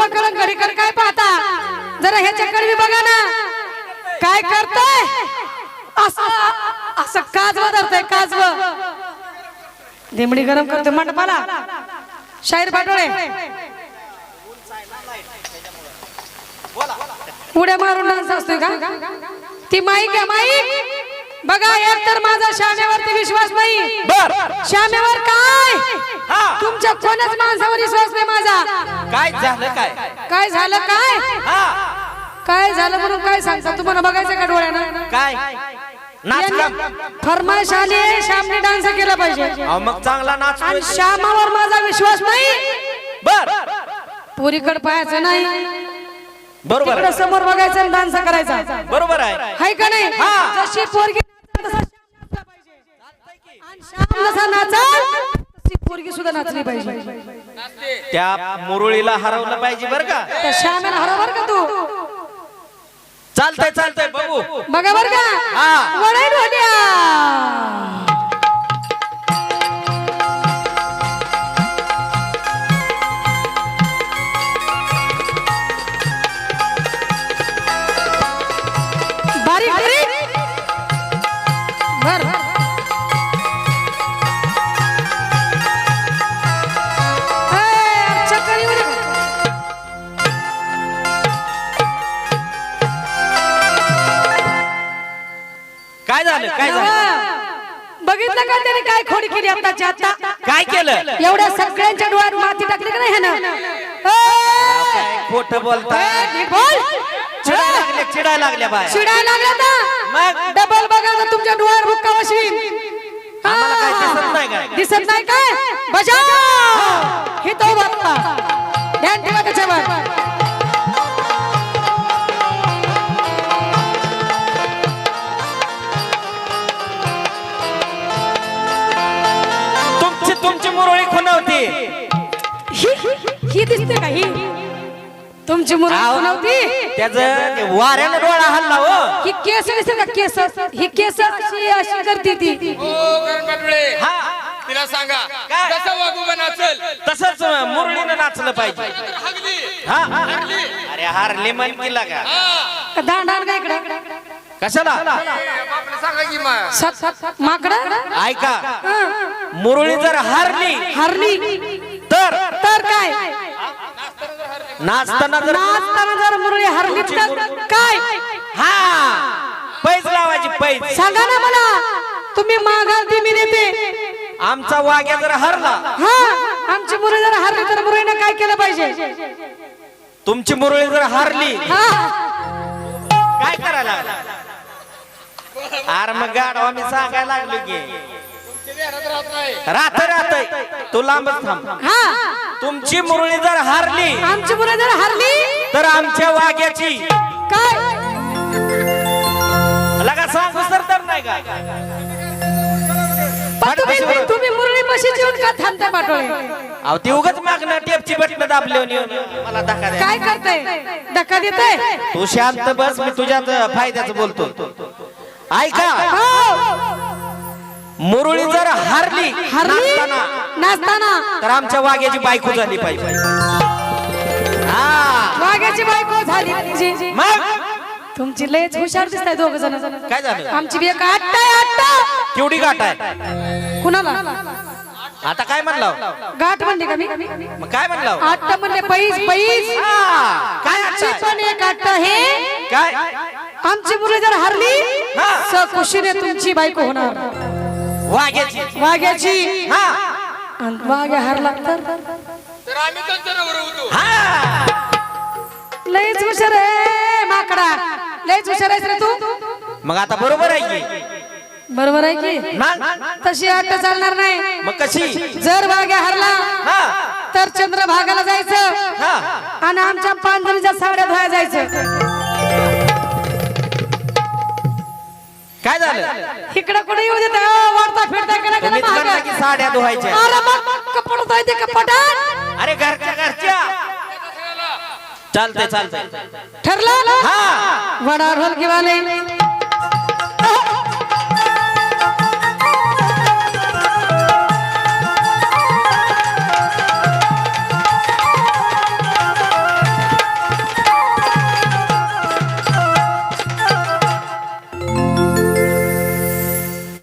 मंडपाकडे घडीकडे काय पाहता? जरा ह्याच्याकडे बी बघा ना. काय करताय? असं असं काजव धरतय काजव. दिमडी गरम करतोय मंडपाला. शाहीर पाटोळे. उड्या मारून डान्स असतोय का? ती माईक आहे माईक. बघा एक तर माझा श्यामेवरती विश्वास नाही. बर. श्यामेवर काय? हा. तुमच्या कोणाच माणसावर विश्वास नाही माझा. काय झालं काय? काय झालं काय? हा. काय झालं म्हणून काय सांगता? तुम्हाला बघायचं का डोळ्यानं? काय? नाच का आली आहे, श्यामने डान्स केला पाहिजे. अहो, मग चांगला नाच आणि श्यामावर माझा विश्वास नाही. बर. पुरीकडे पाहायचं नाही. बरोबर तिकडे आहे. समोर बघायचं आणि डान्स करायचा. बरोबर आहे. हाय का नाही? हा. जशी पोरगी नाचते तसा श्याम नाचला पाहिजे. आणि श्याम जसा नाचाल तशी पोरगी सुद्धा नाचली पाहिजे. त्या मुरळीला हरवलं पाहिजे बर का? त्या श्यामेला हरवर का तू? चालतंय चालतंय बघू. बघा बर का? हा. ढोल्या बारीक बारीक. बर. काय झालं? काय झालं. बघितलं का त्याने काय खोडी केली आताच्या आता? काय केलं? एवढ्या सगळ्यांच्या डोळ्यात माती टाकली का नाही ह्यानं? खोट बोलताय नीट बोल. चिडाय लागल्या चिडाय लागल्या बाय. चिडायला लागला मग? ना डबल बघा ना तुमच्या डोळ्यावर बुक्का बसवीन आम्हाला काय. दिसत नाही काय? दिसत नाही काय? बजाव हे. तो बाप्पा. ध्यान ठेवा त्याच्यावर. ही ही दिसते का ही? तुमची मुलं नव्हती त्याच वाऱ्यानं डोळा हल्ला हो. ही केस दिसते का केस? ही केस अशी अशी करते ती. हो गणपतळे हा. तिला सांगा काय? कसं वागू बन असेल तसंच मुरळीनं नाचलं पाहिजे. तर हगली. हा. अरे हारली मन केला का? हा. दांड दांड का इकडे. कशाला? सांगा की मा सत सत माकडं? ऐका. मुरळी जर हारली हरली. तर? तर काय? नाचताना जर नाचताना जर मुरळी हरली तर काय? हा. पैज लावायची पैज. सांगा ना मला. तुम्ही मागाल ती मी देते. आमचा वाघ्या जर हरला हा. आमची मुरळी जर हरली तर मुरळीने काय केलं पाहिजे? तुमची मुरळी जर हारली हा. काय करायला? अरे मग गाडवा मी सांगायला लागलो की. राहत नाही. राहत राहत तू लांबच थांब. हा. तुमची मुरळी जर हारली. आमची मुरळी जर हरली. तर आमच्या वाघ्याची. काय? लगा सांगू सर तर नाही का? पण तुम्ही तुम्ही मुरळी पशी जेवून का थांबताय पाठोळे अहो ती उगाच मागणं टेपची बटणं दाबले मला धक्का काय करताय? धक्का देताय? तू शांत बस मी तुझ्याच फायद्याचं बोलतो. ऐका. हो. मुरळी जर हारली हरली? नाचताना, तर आमच्या वाघ्याची बायको झाली पाहिजे. हा. वाघ्याची बायको झाली पाहिजे. तुमची लयच हुशार दिसताय दोघ जण. काय झालं? आमची बी एक आट्टा आहे, आट्टा केवढी गाठ आहे? कुणाला? आता काय म्हणला गाठ म्हणली का मी? मग काय म्हणला आट्टा म्हणले पैस पैस. काय? पण एक आट्टा हे काय? आमची मुलं जर हरली. सकुशीने तुमची बायको होणार. वाघ्याची. वाघ्याची. हा. आणि वाघ्या हरला तर? आम्ही होतो. हा. लयच हुशार आहे माकडा. लयच हुशार आहेस रे तू. मग आता बरोबर आहे की? बरोबर आहे की? मग तशी आट्टा चालणार नाही. मग कशी? जर वाघ्या हरला हा. तर चंद्रभागाला जायचं. हा. आणि आमच्या पांढरीच्या सावड्या धुया जायचं. काय झालं? इकडे कुठे येऊ देत? वाढता फिरता कडे कडे तुम्हीच म्हणता की साड्या धुवायच्या? अरे मग कपटात अरे घरच्या घरच्या. चालतंय चालतंय. ठरलं? हा. वडा ढोलकीवाले